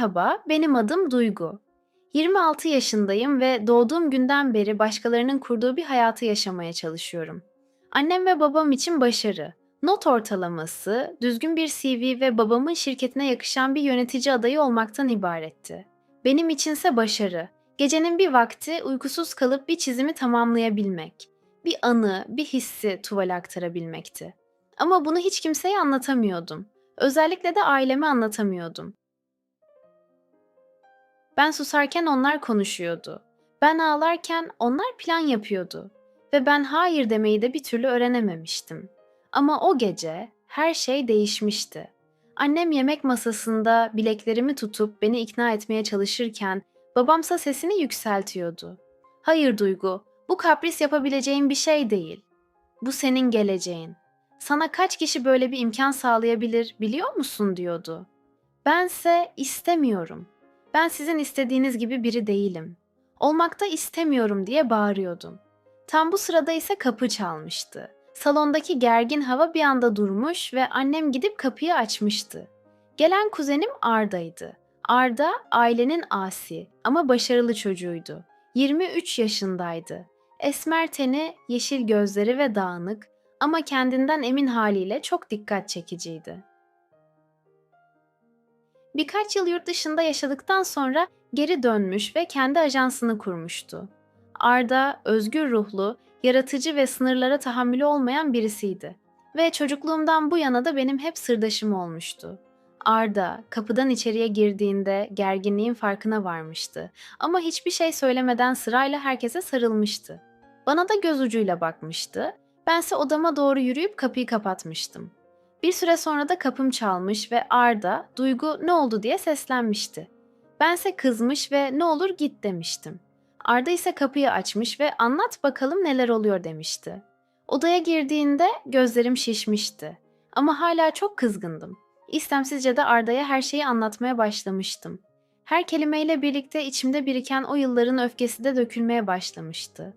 Merhaba, benim adım Duygu. 26 yaşındayım ve doğduğum günden beri başkalarının kurduğu bir hayatı yaşamaya çalışıyorum. Annem ve babam için başarı, not ortalaması, düzgün bir CV ve babamın şirketine yakışan bir yönetici adayı olmaktan ibaretti. Benim içinse başarı, gecenin bir vakti uykusuz kalıp bir çizimi tamamlayabilmek, bir anı, bir hissi tuvale aktarabilmekti. Ama bunu hiç kimseye anlatamıyordum. Özellikle de aileme anlatamıyordum. Ben susarken onlar konuşuyordu. Ben ağlarken onlar plan yapıyordu. Ve ben hayır demeyi de bir türlü öğrenememiştim. Ama o gece her şey değişmişti. Annem yemek masasında bileklerimi tutup beni ikna etmeye çalışırken babamsa sesini yükseltiyordu. Hayır Duygu, bu kapris yapabileceğin bir şey değil. Bu senin geleceğin. Sana kaç kişi böyle bir imkan sağlayabilir biliyor musun diyordu. Bense istemiyorum. Ben sizin istediğiniz gibi biri değilim. Olmakta istemiyorum diye bağırıyordum. Tam bu sırada ise kapı çalmıştı. Salondaki gergin hava bir anda durmuş ve annem gidip kapıyı açmıştı. Gelen kuzenim Arda'ydı. Arda ailenin asi ama başarılı çocuğuydu. 23 yaşındaydı. Esmer teni, yeşil gözleri ve dağınık ama kendinden emin haliyle çok dikkat çekiciydi. Birkaç yıl yurt dışında yaşadıktan sonra geri dönmüş ve kendi ajansını kurmuştu. Arda özgür ruhlu, yaratıcı ve sınırlara tahammülü olmayan birisiydi. Ve çocukluğumdan bu yana da benim hep sırdaşım olmuştu. Arda kapıdan içeriye girdiğinde gerginliğin farkına varmıştı ama hiçbir şey söylemeden sırayla herkese sarılmıştı. Bana da göz ucuyla bakmıştı. Bense odama doğru yürüyüp kapıyı kapatmıştım. Bir süre sonra da kapım çalmış ve Arda, Duygu ne oldu diye seslenmişti. Bense kızmış ve ne olur git demiştim. Arda ise kapıyı açmış ve anlat bakalım neler oluyor demişti. Odaya girdiğinde gözlerim şişmişti. Ama hala çok kızgındım. İstemsizce de Arda'ya her şeyi anlatmaya başlamıştım. Her kelimeyle birlikte içimde biriken o yılların öfkesi de dökülmeye başlamıştı.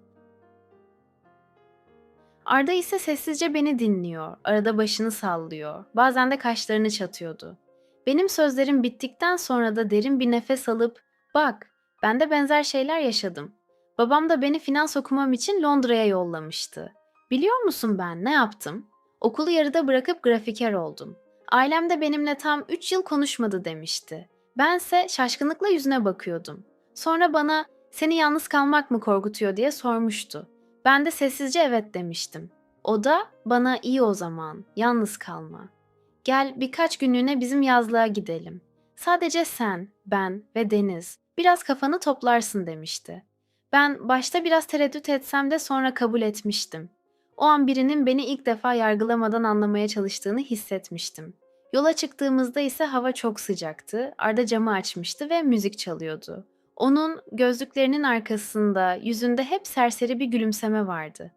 Arda ise sessizce beni dinliyor, arada başını sallıyor, bazen de kaşlarını çatıyordu. Benim sözlerim bittikten sonra da derin bir nefes alıp, bak ben de benzer şeyler yaşadım. Babam da beni finans okumam için Londra'ya yollamıştı. Biliyor musun ben ne yaptım? Okulu yarıda bırakıp grafiker oldum. Ailem de benimle tam 3 yıl konuşmadı demişti. Bense şaşkınlıkla yüzüne bakıyordum. Sonra bana seni yalnız kalmak mı korkutuyor diye sormuştu. Ben de sessizce evet demiştim. O da bana iyi o zaman, yalnız kalma. Gel birkaç günlüğüne bizim yazlığa gidelim. Sadece sen, ben ve Deniz. Biraz kafanı toplarsın demişti. Ben başta biraz tereddüt etsem de sonra kabul etmiştim. O an birinin beni ilk defa yargılamadan anlamaya çalıştığını hissetmiştim. Yola çıktığımızda ise hava çok sıcaktı. Arda camı açmıştı ve müzik çalıyordu. Onun gözlüklerinin arkasında, yüzünde hep serseri bir gülümseme vardı.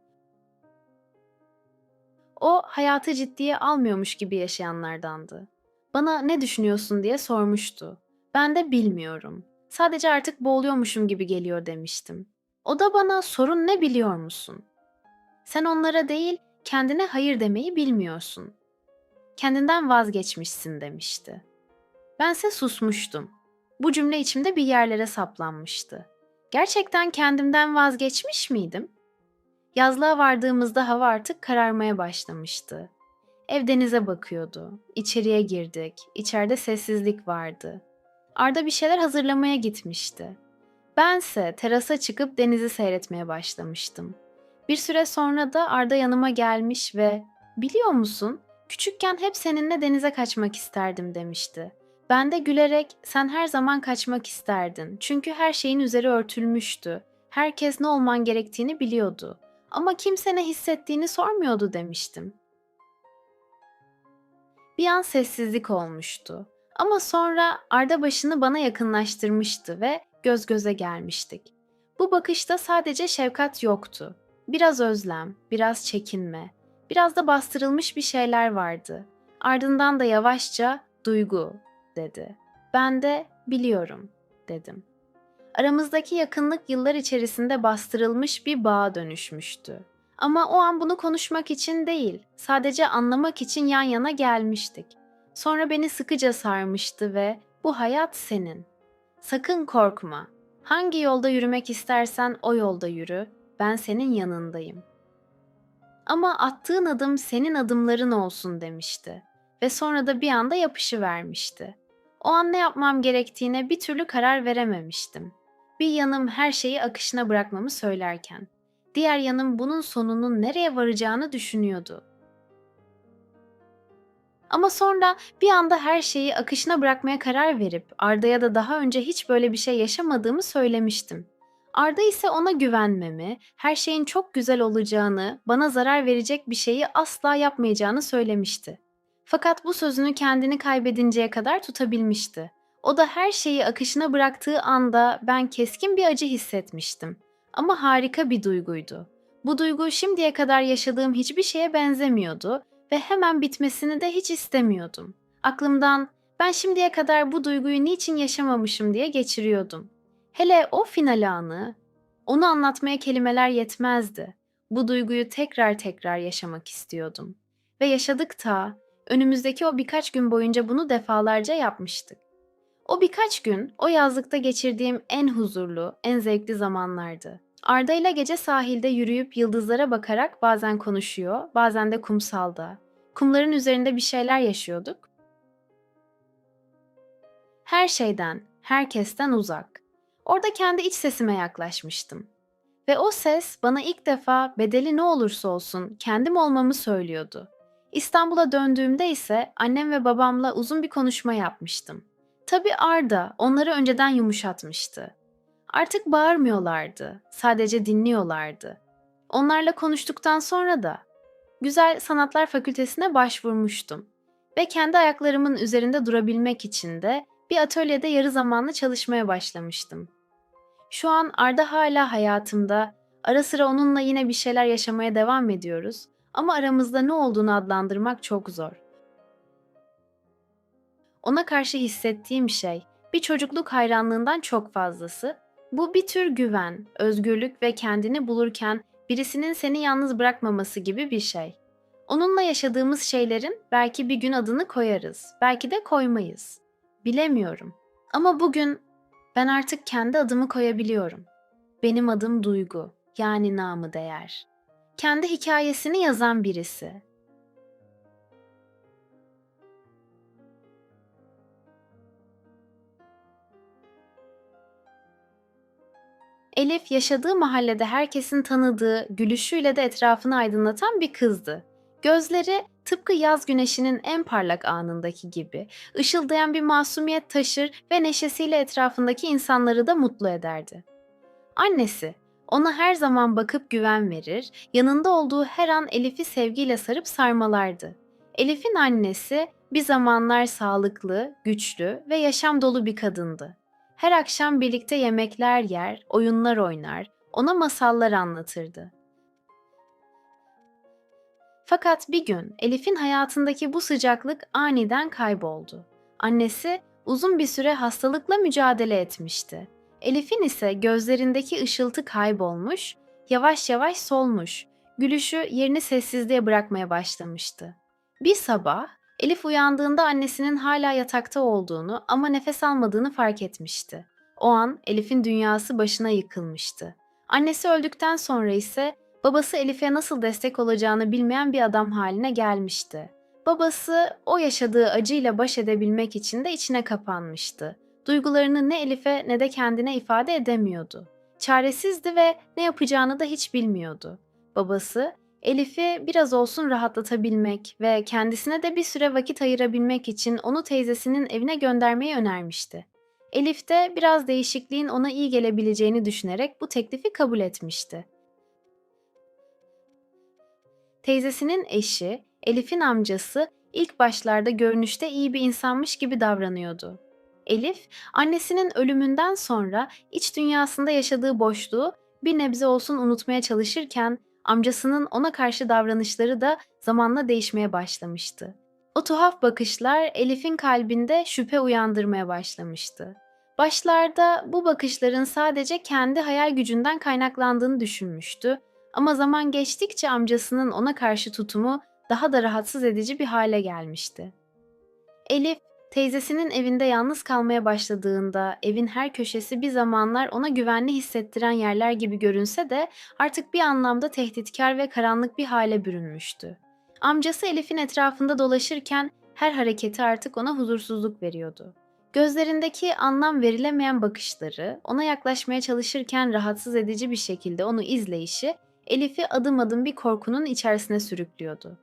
O hayatı ciddiye almıyormuş gibi yaşayanlardandı. Bana ne düşünüyorsun diye sormuştu. Ben de bilmiyorum. Sadece artık boğuluyormuşum gibi geliyor demiştim. O da bana sorun ne biliyor musun? Sen onlara değil, kendine hayır demeyi bilmiyorsun. Kendinden vazgeçmişsin demişti. Bense susmuştum. Bu cümle içimde bir yerlere saplanmıştı. Gerçekten kendimden vazgeçmiş miydim? Yazlığa vardığımızda hava artık kararmaya başlamıştı. Ev denize bakıyordu. İçeriye girdik. İçeride sessizlik vardı. Arda bir şeyler hazırlamaya gitmişti. Bense terasa çıkıp denizi seyretmeye başlamıştım. Bir süre sonra da Arda yanıma gelmiş ve "Biliyor musun? Küçükken hep seninle denize kaçmak isterdim." demişti. Ben de gülerek "Sen her zaman kaçmak isterdin. Çünkü her şeyin üzeri örtülmüştü. Herkes ne olman gerektiğini biliyordu. Ama kimse ne hissettiğini sormuyordu." demiştim. Bir an sessizlik olmuştu. Ama sonra Arda başını bana yakınlaştırmıştı ve göz göze gelmiştik. Bu bakışta sadece şefkat yoktu. Biraz özlem, biraz çekinme, biraz da bastırılmış bir şeyler vardı. Ardından da yavaşça duygu dedi. Ben de biliyorum dedim. Aramızdaki yakınlık yıllar içerisinde bastırılmış bir bağa dönüşmüştü. Ama o an bunu konuşmak için değil, sadece anlamak için yan yana gelmiştik. Sonra beni sıkıca sarmıştı ve Bu hayat senin. Sakın korkma. Hangi yolda yürümek istersen o yolda yürü. Ben senin yanındayım. Ama attığın adım senin adımların olsun demişti ve sonra da bir anda yapışı vermişti. O an ne yapmam gerektiğine bir türlü karar verememiştim. Bir yanım her şeyi akışına bırakmamı söylerken, diğer yanım bunun sonunun nereye varacağını düşünüyordu. Ama sonra bir anda her şeyi akışına bırakmaya karar verip Arda'ya da daha önce hiç böyle bir şey yaşamadığımı söylemiştim. Arda ise ona güvenmemi, her şeyin çok güzel olacağını, bana zarar verecek bir şeyi asla yapmayacağını söylemişti. Fakat bu sözünü kendini kaybedinceye kadar tutabilmişti. O da her şeyi akışına bıraktığı anda ben keskin bir acı hissetmiştim. Ama harika bir duyguydu. Bu duygu şimdiye kadar yaşadığım hiçbir şeye benzemiyordu ve hemen bitmesini de hiç istemiyordum. Aklımdan ben şimdiye kadar bu duyguyu niçin yaşamamışım diye geçiriyordum. Hele o final anı, onu anlatmaya kelimeler yetmezdi. Bu duyguyu tekrar tekrar yaşamak istiyordum. Ve yaşadık ta, önümüzdeki o birkaç gün boyunca bunu defalarca yapmıştık. O birkaç gün o yazlıkta geçirdiğim en huzurlu, en zevkli zamanlardı. Arda ile gece sahilde yürüyüp yıldızlara bakarak bazen konuşuyor, bazen de kumsalda. Kumların üzerinde bir şeyler yaşıyorduk. Her şeyden, herkesten uzak. Orada kendi iç sesime yaklaşmıştım. Ve o ses bana ilk defa bedeli ne olursa olsun kendim olmamı söylüyordu. İstanbul'a döndüğümde ise annem ve babamla uzun bir konuşma yapmıştım. Tabii Arda onları önceden yumuşatmıştı. Artık bağırmıyorlardı, sadece dinliyorlardı. Onlarla konuştuktan sonra da Güzel Sanatlar Fakültesine başvurmuştum ve kendi ayaklarımın üzerinde durabilmek için de bir atölyede yarı zamanlı çalışmaya başlamıştım. Şu an Arda hala hayatımda, ara sıra onunla yine bir şeyler yaşamaya devam ediyoruz ama aramızda ne olduğunu adlandırmak çok zor. Ona karşı hissettiğim şey bir çocukluk hayranlığından çok fazlası. Bu bir tür güven, özgürlük ve kendini bulurken birisinin seni yalnız bırakmaması gibi bir şey. Onunla yaşadığımız şeylerin belki bir gün adını koyarız, belki de koymayız. Bilemiyorum. Ama bugün ben artık kendi adımı koyabiliyorum. Benim adım Duygu, yani namı değer. Kendi hikayesini yazan birisi. Elif yaşadığı mahallede herkesin tanıdığı, gülüşüyle de etrafını aydınlatan bir kızdı. Gözleri tıpkı yaz güneşinin en parlak anındaki gibi ışıldayan bir masumiyet taşır ve neşesiyle etrafındaki insanları da mutlu ederdi. Annesi ona her zaman bakıp güven verir, yanında olduğu her an Elif'i sevgiyle sarıp sarmalardı. Elif'in annesi bir zamanlar sağlıklı, güçlü ve yaşam dolu bir kadındı. Her akşam birlikte yemekler yer, oyunlar oynar, ona masallar anlatırdı. Fakat bir gün Elif'in hayatındaki bu sıcaklık aniden kayboldu. Annesi uzun bir süre hastalıkla mücadele etmişti. Elif'in ise gözlerindeki ışıltı kaybolmuş, yavaş yavaş solmuş, gülüşü yerini sessizliğe bırakmaya başlamıştı. Bir sabah Elif uyandığında annesinin hala yatakta olduğunu ama nefes almadığını fark etmişti. O an Elif'in dünyası başına yıkılmıştı. Annesi öldükten sonra ise babası Elif'e nasıl destek olacağını bilmeyen bir adam haline gelmişti. Babası o yaşadığı acıyla baş edebilmek için de içine kapanmıştı. Duygularını ne Elif'e ne de kendine ifade edemiyordu. Çaresizdi ve ne yapacağını da hiç bilmiyordu. Babası Elif'i biraz olsun rahatlatabilmek ve kendisine de bir süre vakit ayırabilmek için onu teyzesinin evine göndermeyi önermişti. Elif de biraz değişikliğin ona iyi gelebileceğini düşünerek bu teklifi kabul etmişti. Teyzesinin eşi, Elif'in amcası ilk başlarda görünüşte iyi bir insanmış gibi davranıyordu. Elif, annesinin ölümünden sonra iç dünyasında yaşadığı boşluğu bir nebze olsun unutmaya çalışırken amcasının ona karşı davranışları da zamanla değişmeye başlamıştı. O tuhaf bakışlar Elif'in kalbinde şüphe uyandırmaya başlamıştı. Başlarda bu bakışların sadece kendi hayal gücünden kaynaklandığını düşünmüştü ama zaman geçtikçe amcasının ona karşı tutumu daha da rahatsız edici bir hale gelmişti. Elif Teyzesinin evinde yalnız kalmaya başladığında evin her köşesi bir zamanlar ona güvenli hissettiren yerler gibi görünse de artık bir anlamda tehditkar ve karanlık bir hale bürünmüştü. Amcası Elif'in etrafında dolaşırken her hareketi artık ona huzursuzluk veriyordu. Gözlerindeki anlam verilemeyen bakışları, ona yaklaşmaya çalışırken rahatsız edici bir şekilde onu izleyişi Elif'i adım adım bir korkunun içerisine sürüklüyordu.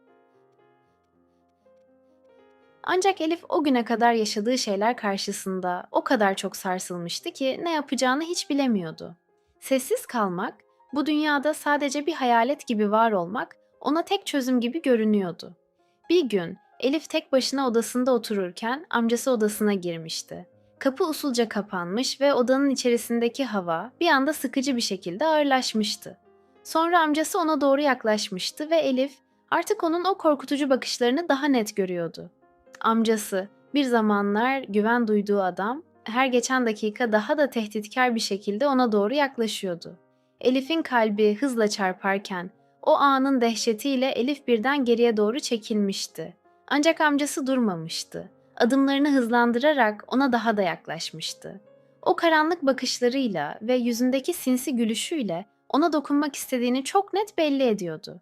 Ancak Elif o güne kadar yaşadığı şeyler karşısında o kadar çok sarsılmıştı ki ne yapacağını hiç bilemiyordu. Sessiz kalmak, bu dünyada sadece bir hayalet gibi var olmak ona tek çözüm gibi görünüyordu. Bir gün Elif tek başına odasında otururken amcası odasına girmişti. Kapı usulca kapanmış ve odanın içerisindeki hava bir anda sıkıcı bir şekilde ağırlaşmıştı. Sonra amcası ona doğru yaklaşmıştı ve Elif artık onun o korkutucu bakışlarını daha net görüyordu. Amcası, bir zamanlar güven duyduğu adam, her geçen dakika daha da tehditkar bir şekilde ona doğru yaklaşıyordu. Elif'in kalbi hızla çarparken o anın dehşetiyle Elif birden geriye doğru çekilmişti. Ancak amcası durmamıştı. Adımlarını hızlandırarak ona daha da yaklaşmıştı. O karanlık bakışlarıyla ve yüzündeki sinsi gülüşüyle ona dokunmak istediğini çok net belli ediyordu.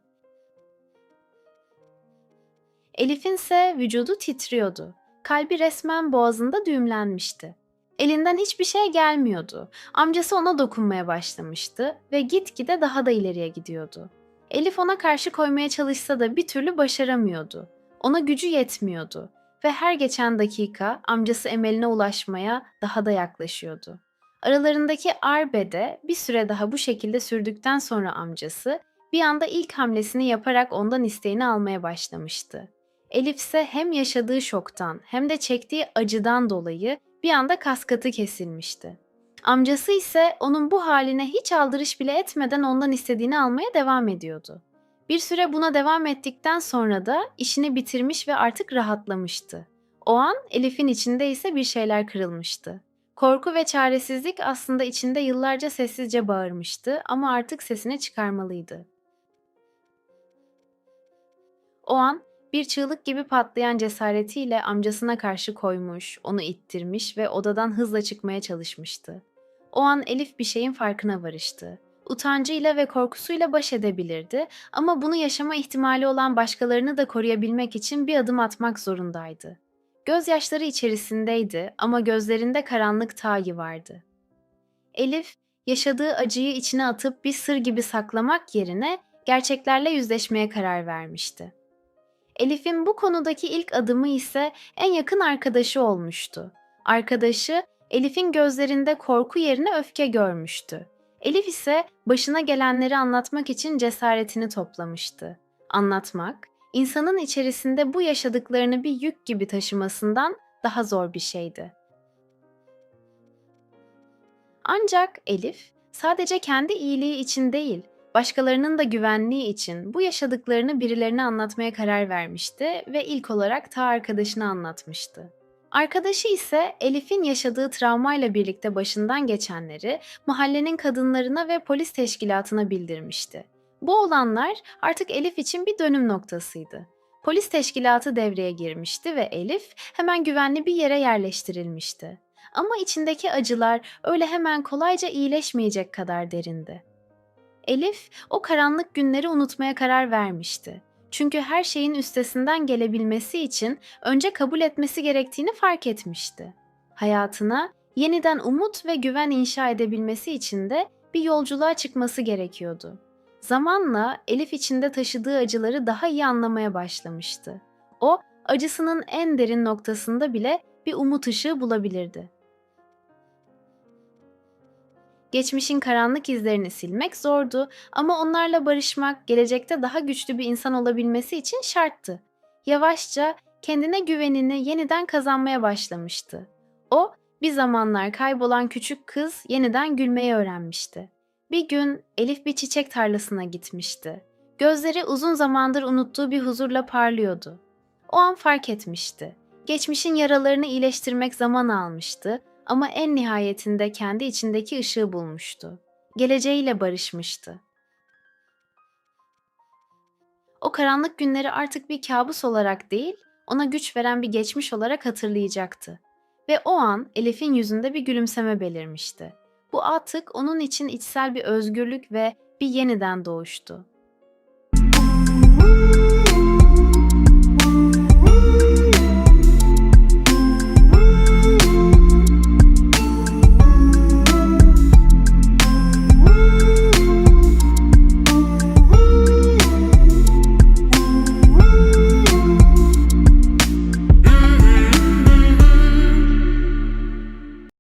Elif'in ise vücudu titriyordu. Kalbi resmen boğazında düğümlenmişti. Elinden hiçbir şey gelmiyordu. Amcası ona dokunmaya başlamıştı ve gitgide daha da ileriye gidiyordu. Elif ona karşı koymaya çalışsa da bir türlü başaramıyordu. Ona gücü yetmiyordu ve her geçen dakika amcası emeline ulaşmaya daha da yaklaşıyordu. Aralarındaki arbede bir süre daha bu şekilde sürdükten sonra amcası bir anda ilk hamlesini yaparak ondan isteğini almaya başlamıştı. Elif ise hem yaşadığı şoktan hem de çektiği acıdan dolayı bir anda kaskatı kesilmişti. Amcası ise onun bu haline hiç aldırış bile etmeden ondan istediğini almaya devam ediyordu. Bir süre buna devam ettikten sonra da işini bitirmiş ve artık rahatlamıştı. O an Elif'in içinde ise bir şeyler kırılmıştı. Korku ve çaresizlik aslında içinde yıllarca sessizce bağırmıştı ama artık sesini çıkarmalıydı. O an bir çığlık gibi patlayan cesaretiyle amcasına karşı koymuş, onu ittirmiş ve odadan hızla çıkmaya çalışmıştı. O an Elif bir şeyin farkına varıştı. Utancıyla ve korkusuyla baş edebilirdi ama bunu yaşama ihtimali olan başkalarını da koruyabilmek için bir adım atmak zorundaydı. Gözyaşları içerisindeydi ama gözlerinde karanlık tağı vardı. Elif, yaşadığı acıyı içine atıp bir sır gibi saklamak yerine gerçeklerle yüzleşmeye karar vermişti. Elif'in bu konudaki ilk adımı ise en yakın arkadaşı olmuştu. Arkadaşı Elif'in gözlerinde korku yerine öfke görmüştü. Elif ise başına gelenleri anlatmak için cesaretini toplamıştı. Anlatmak, insanın içerisinde bu yaşadıklarını bir yük gibi taşımasından daha zor bir şeydi. Ancak Elif sadece kendi iyiliği için değil, başkalarının da güvenliği için bu yaşadıklarını birilerine anlatmaya karar vermişti ve ilk olarak ta arkadaşına anlatmıştı. Arkadaşı ise Elif'in yaşadığı travmayla birlikte başından geçenleri mahallenin kadınlarına ve polis teşkilatına bildirmişti. Bu olanlar artık Elif için bir dönüm noktasıydı. Polis teşkilatı devreye girmişti ve Elif hemen güvenli bir yere yerleştirilmişti. Ama içindeki acılar öyle hemen kolayca iyileşmeyecek kadar derindi. Elif o karanlık günleri unutmaya karar vermişti. Çünkü her şeyin üstesinden gelebilmesi için önce kabul etmesi gerektiğini fark etmişti. Hayatına yeniden umut ve güven inşa edebilmesi için de bir yolculuğa çıkması gerekiyordu. Zamanla Elif içinde taşıdığı acıları daha iyi anlamaya başlamıştı. O, acısının en derin noktasında bile bir umut ışığı bulabilirdi. Geçmişin karanlık izlerini silmek zordu ama onlarla barışmak gelecekte daha güçlü bir insan olabilmesi için şarttı. Yavaşça kendine güvenini yeniden kazanmaya başlamıştı. O, bir zamanlar kaybolan küçük kız yeniden gülmeyi öğrenmişti. Bir gün Elif bir çiçek tarlasına gitmişti. Gözleri uzun zamandır unuttuğu bir huzurla parlıyordu. O an fark etmişti. Geçmişin yaralarını iyileştirmek zaman almıştı ama en nihayetinde kendi içindeki ışığı bulmuştu. Geleceğiyle barışmıştı. O karanlık günleri artık bir kabus olarak değil, ona güç veren bir geçmiş olarak hatırlayacaktı. Ve o an Elif'in yüzünde bir gülümseme belirmişti. Bu atık onun için içsel bir özgürlük ve bir yeniden doğuştu.